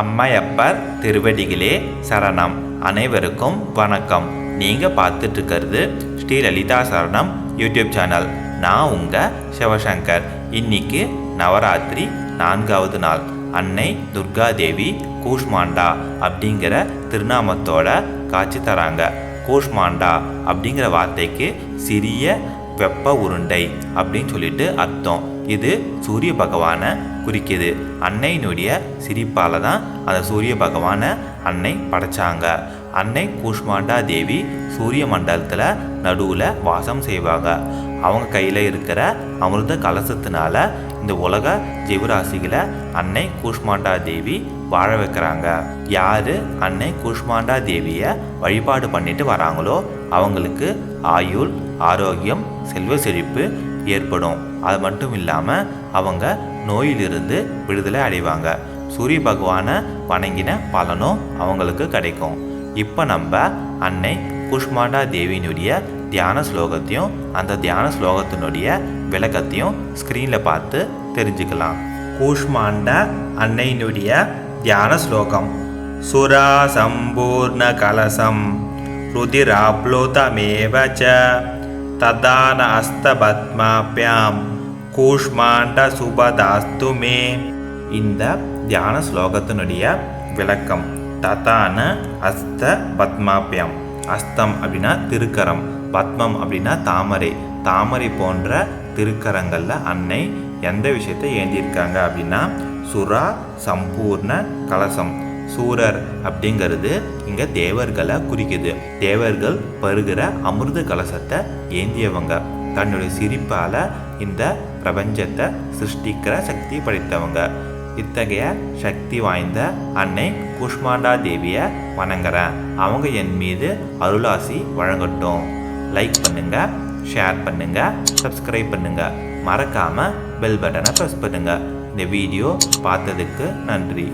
அம்மையப்பர் திருவடிகளே சரணம். அனைவருக்கும் வணக்கம். நீங்கள் பார்த்துட்டு இருக்கிறது ஸ்ரீ லலிதா சரணம் யூடியூப் சேனல். நான் உங்கள் சிவசங்கர். இன்னைக்கு நவராத்திரி நான்காவது நாள். அன்னை துர்காதேவி கூஷ்மாண்டா அப்படிங்கிற திருநாமத்தோட காட்சி தராங்க. கூஷ்மாண்டா அப்படிங்கிற வார்த்தைக்கு சிறிய வெப்ப உருண்டை அப்படின்னு சொல்லிட்டு அர்த்தம். இது சூரிய பகவானை குறிக்கிது. அன்னையினுடைய சிரிப்பால் தான் அந்த சூரிய பகவானை அன்னை படைச்சாங்க. அன்னை கூஷ்மாண்டா தேவி சூரிய மண்டலத்தில் நடுவில் வாசம் செய்வாங்க. அவங்க கையில் இருக்கிற அமிர்த கலசத்தினால இந்த உலக ஜீவராசிகளை அன்னை கூஷ்மாண்டா தேவி வாழ வைக்கிறாங்க. யார் அன்னை கூஷ்மாண்டா தேவியை வழிபாடு பண்ணிட்டு வராங்களோ அவங்களுக்கு ஆயுள் ஆரோக்கியம் செல்வ செழிப்பு ஏற்படும். அது மட்டும் இல்லாமல் அவங்க நோயிலிருந்து விடுதலை அடைவாங்க. சூரிய பகவானை வணங்கின பலனும் அவங்களுக்கு கிடைக்கும். இப்போ நம்ம அன்னை குஷ்மாண்டா தேவியினுடைய தியான ஸ்லோகத்தையும் அந்த தியான ஸ்லோகத்தினுடைய விளக்கத்தையும் ஸ்க்ரீனில் பார்த்து தெரிஞ்சுக்கலாம். கூஷ்மாண்டா அன்னையினுடைய தியான ஸ்லோகம். சுரா சம்பூர்ண கலசம் ருதிராப்ளுதமேவ ச ததான அஸ்தபத்மாபியாம் கூஷ்மாண்ட சுபதாஸ்து மே இந்த தியான ஸ்லோகத்தினுடைய விளக்கம் ததான அஸ்த பத்மாபியம் அஸ்தம் அப்படின்னா திருக்கரம் பத்மம் அப்படின்னா தாமரை. தாமரை போன்ற திருக்கரங்களில் அன்னை எந்த விஷயத்தை ஏந்தியிருக்காங்க அப்படின்னா சுரா சம்பூர்ண கலசம். சூரர் அப்படிங்கிறது இங்கே தேவர்களை குறிக்குது. தேவர்கள் பருகிற அமிர்த கலசத்தை ஏந்தியவங்க. தன்னுடைய சிரிப்பால் இந்த பிரபஞ்சத்தை சிருஷ்டிக்கிற சக்தி படைத்தவங்க. இத்தகைய சக்தி வாய்ந்த அன்னை குஷ்மாண்டா தேவியை வணங்குறேன். அவங்க என் மீது அருளாசி வழங்கட்டும். லைக் பண்ணுங்கள் ஷேர் பண்ணுங்கள் சப்ஸ்கிரைப் பண்ணுங்கள் மறக்காமல் பெல் பட்டனை ப்ரெஸ் பண்ணுங்கள் இந்த வீடியோ பார்த்ததுக்கு நன்றி.